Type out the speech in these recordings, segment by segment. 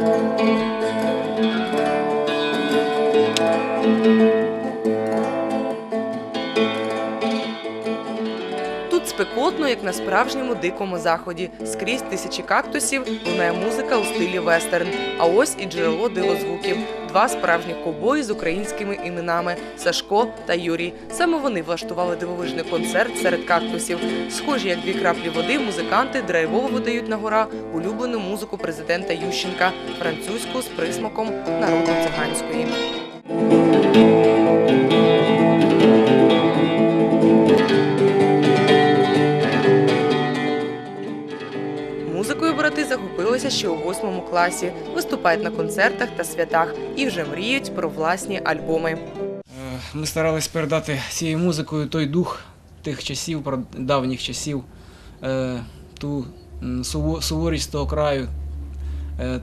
thank you Спекотно, як на справжньому дикому заході. Скрізь тисячі кактусів, лунає музика у стилі вестерн. А ось і джерело дивозвуків. Два справжніх ковбої з українськими іменами Сашко та Юрій. Саме вони влаштували дивовижний концерт серед кактусів. Схожі, як дві краплі води, музиканти драйвово видають на гора улюблену музику президента Ющенка, французьку з присмаком народно-циганської. Музикою захопилися ще у восьмому класі, виступають на концертах та святах і вже мріють про власні альбоми. Е, Ми старались передати цією музикою той дух тих часів, давніх часів, е, ту суворість того краю, е,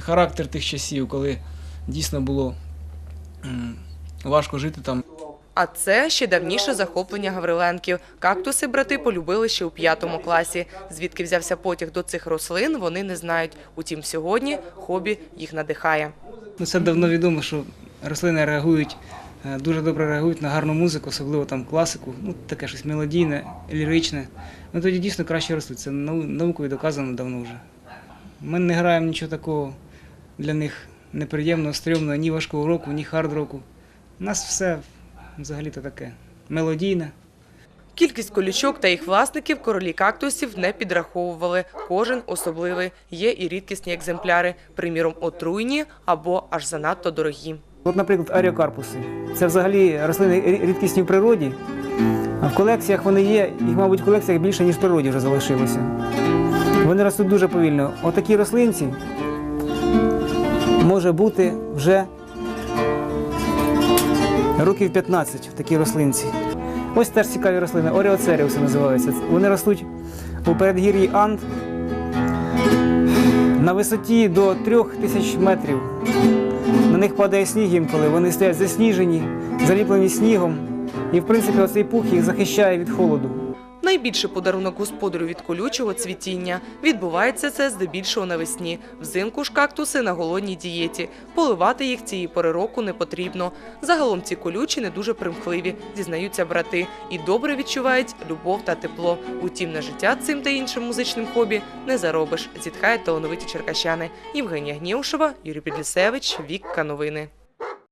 характер тих часів, коли дійсно було важко жити там. А це ще давніше захоплення Гавриленків. Кактуси брати полюбили ще у п'ятому класі. Звідки взявся потяг до цих рослин, вони не знають. Утім, сьогодні хобі їх надихає. Ну, це давно відомо, що рослини реагують, е, дуже добре реагують на гарну музику, особливо там класику, ну таке щось мелодійне, ліричне. Ну тоді дійсно краще ростуть. Це наукою доказано давно вже. Ми не граємо нічого такого для них неприємного, стрьомного, ні важкого року, ні хард-року. У нас все взагалі-то таке мелодійне. Кількість колючок та їх власників королі кактусів не підраховували. Кожен особливий. Є і рідкісні екземпляри, приміром, отруйні або аж занадто дорогі. От, наприклад, аріокарпуси. Це взагалі рослини рі- рідкісні в природі. А в колекціях вони є, їх, мабуть, в колекціях більше, ніж в природі вже залишилося. Вони ростуть дуже повільно. Отакі рослинці може бути вже років 15 в такій рослинці. Ось теж цікаві рослини, оріоцеріуси називаються. Вони ростуть у передгір'ї Анд на висоті до 3000 метрів. На них падає сніг інколи, вони стоять засніжені, заліплені снігом. І, в принципі, оцей пух їх захищає від холоду. Найбільший подарунок господарю від колючого цвітіння. Відбувається це здебільшого навесні. Взимку ж кактуси на голодній дієті. Поливати їх цієї пори року не потрібно. Загалом ці колючі не дуже примхливі, зізнаються брати, і добре відчувають любов та тепло. Утім, на життя цим та іншим музичним хобі не заробиш. Зітхають талановиті черкащани. Євгенія Гнєушева, Юрій Підлісевич, Вікка Новини.